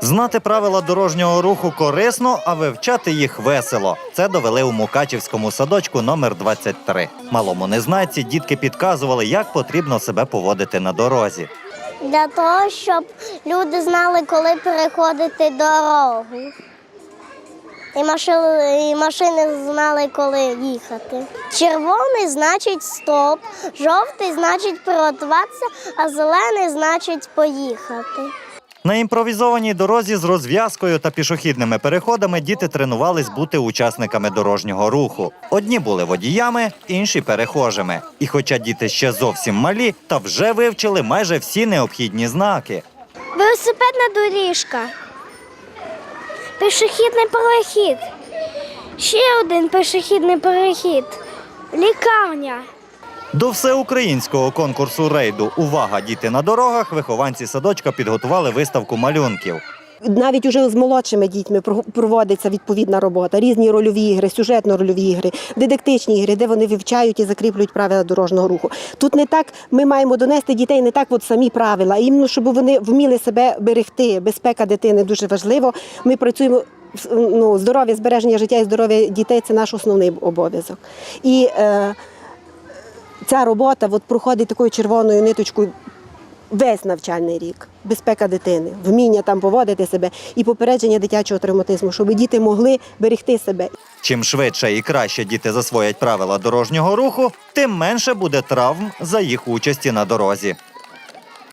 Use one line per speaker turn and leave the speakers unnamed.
Знати правила дорожнього руху корисно, а вивчати їх весело. Це довели у Мукачівському садочку номер 23. Малому незнайці дітки підказували, як потрібно себе поводити на дорозі.
Для того, щоб люди знали, коли переходити дорогу. І машини, і машини знали, коли їхати. Червоний значить стоп, жовтий значить приготуватися, а зелений значить поїхати.
На імпровізованій дорозі з розв'язкою та пішохідними переходами діти тренувались бути учасниками дорожнього руху. Одні були водіями, інші перехожими. І хоча діти ще зовсім малі, та вже вивчили майже всі необхідні знаки.
Велосипедна доріжка. Пішохідний перехід. Ще один пішохідний перехід. Лікарня.
До всеукраїнського конкурсу рейду Увага, діти на дорогах вихованці садочка підготували виставку малюнків.
Навіть уже з молодшими дітьми проводиться відповідна робота, різні рольові ігри, сюжетно-рольові ігри, дидактичні ігри, де вони вивчають і закріплюють правила дорожнього руху. Тут не так ми маємо донести дітей не так, от самі правила, іменно, щоб вони вміли себе берегти. Безпека дитини дуже важливо. Ми працюємо. Ну, здоров'я, збереження життя і здоров'я дітей це наш основний обов'язок. І е, ця робота от, проходить такою червоною ниточкою весь навчальний рік. Безпека дитини, вміння там поводити себе і попередження дитячого травматизму, щоб діти могли берегти себе.
Чим швидше і краще діти засвоять правила дорожнього руху, тим менше буде травм за їх участі на дорозі.